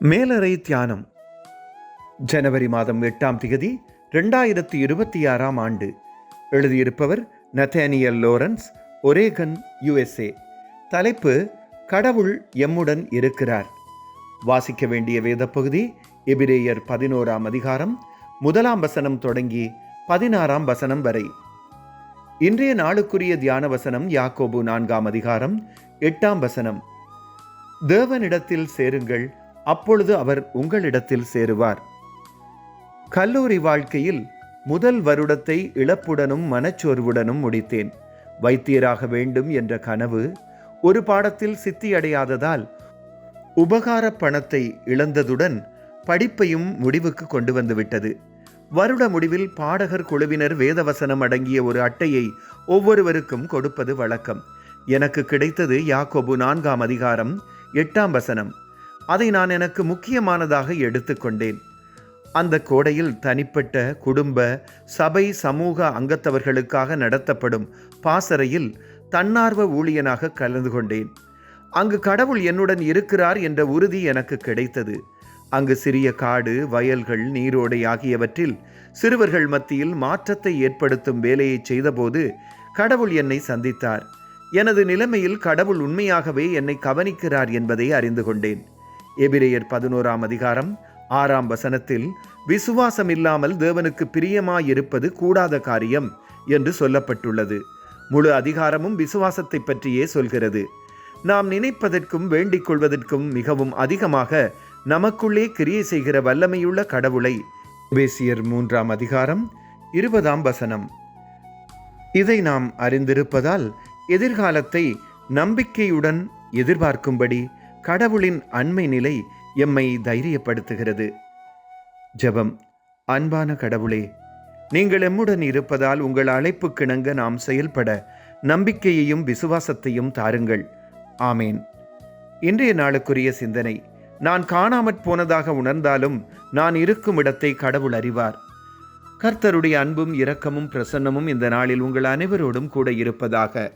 மேலறை தியானம். ஜனவரி மாதம் எட்டாம் திகதி ரெண்டாயிரத்தி இருபத்தி ஆறாம் ஆண்டு. எழுதியிருப்பவர் நத்தேனியல் லோரன்ஸ் ஒரேகன் யுஎஸ்ஏ. தலைப்பு கடவுள் எம்முடன் இருக்கிறார். வாசிக்க வேண்டிய வேத பகுதி எபிரேயர் பதினோராம் அதிகாரம் முதலாம் வசனம் தொடங்கி பதினாறாம் வசனம் வரை. இன்றைய நாளுக்குரிய தியான வசனம் யாக்கோபு நான்காம் அதிகாரம் எட்டாம் வசனம். தேவனிடத்தில் சேருங்கள் அப்பொழுது அவர் உங்களிடத்தில் சேருவார். கல்லூரி வாழ்க்கையில் முதல் வருடத்தை இழப்புடனும் மனச்சோர்வுடனும் முடித்தேன். வைத்தியராக வேண்டும் என்ற கனவு ஒரு பாடத்தில் சித்தியடையாததால் உபகார பணத்தை இழந்ததுடன் படிப்பையும் முடிவுக்கு கொண்டு வந்துவிட்டது வருட முடிவில் பாடகர் குழுவினர் வேதவசனம் அடங்கிய ஒரு அட்டையை ஒவ்வொருவருக்கும் கொடுப்பது வழக்கம். எனக்கு கிடைத்தது யாக்கோபு நான்காம் அதிகாரம் எட்டாம் வசனம். அதை நான் எனக்கு முக்கியமானதாக எடுத்துக்கொண்டேன். அந்த கோடையில் தனிப்பட்ட குடும்ப சபை சமூக அங்கத்தவர்களுக்காக நடத்தப்படும் பாசறையில் தன்னார்வ ஊழியனாக கலந்து கொண்டேன். அங்கு கடவுள் என்னுடன் இருக்கிறார் என்ற உறுதி எனக்கு கிடைத்தது. அங்கு சிறிய காடு வயல்கள் நீரோடை ஆகியவற்றில் சிறுவர்கள் மத்தியில் மாற்றத்தை ஏற்படுத்தும் வேலையை செய்தபோது கடவுள் என்னை சந்தித்தார். எனது நிலைமையில் கடவுள் உண்மையாகவே என்னை கவனிக்கிறார் என்பதை அறிந்து கொண்டேன். எபிரேயர் பதினோராம் அதிகாரம் ஆறாம் வசனத்தில் விசுவாசம் இல்லாமல் தேவனுக்கு பிரியமாயிருப்பது கூடாத காரியம் என்று சொல்லப்பட்டுள்ளது. முழு அதிகாரமும் விசுவாசத்தை பற்றியே சொல்கிறது. நாம் நினைப்பதற்கும் வேண்டிக் கொள்வதற்கும் மிகவும் அதிகமாக நமக்குள்ளே கிரியை செய்கிற வல்லமையுள்ள கடவுளை பேசியர் மூன்றாம் அதிகாரம் இருபதாம் வசனம். இதை நாம் அறிந்திருப்பதால் எதிர்காலத்தை நம்பிக்கையுடன் எதிர்பார்க்கும்படி கடவுளின் அண்மை நிலை எம்மை தைரியப்படுத்துகிறது. ஜெபம். அன்பான கடவுளே நீங்கள் எம்முடன் இருப்பதால் உங்கள் அழைப்புக்கிணங்க நாம் செயல்பட நம்பிக்கையையும் விசுவாசத்தையும் தாருங்கள். ஆமேன். இன்றைய நாளுக்குரிய சிந்தனை நான் காணாமற் போனதாக உணர்ந்தாலும் நான் இருக்கும் இடத்தை கடவுள் அறிவார். கர்த்தருடைய அன்பும் இரக்கமும் பிரசன்னமும் இந்த நாளில் உங்கள் அனைவரோடும் கூட இருப்பதாக.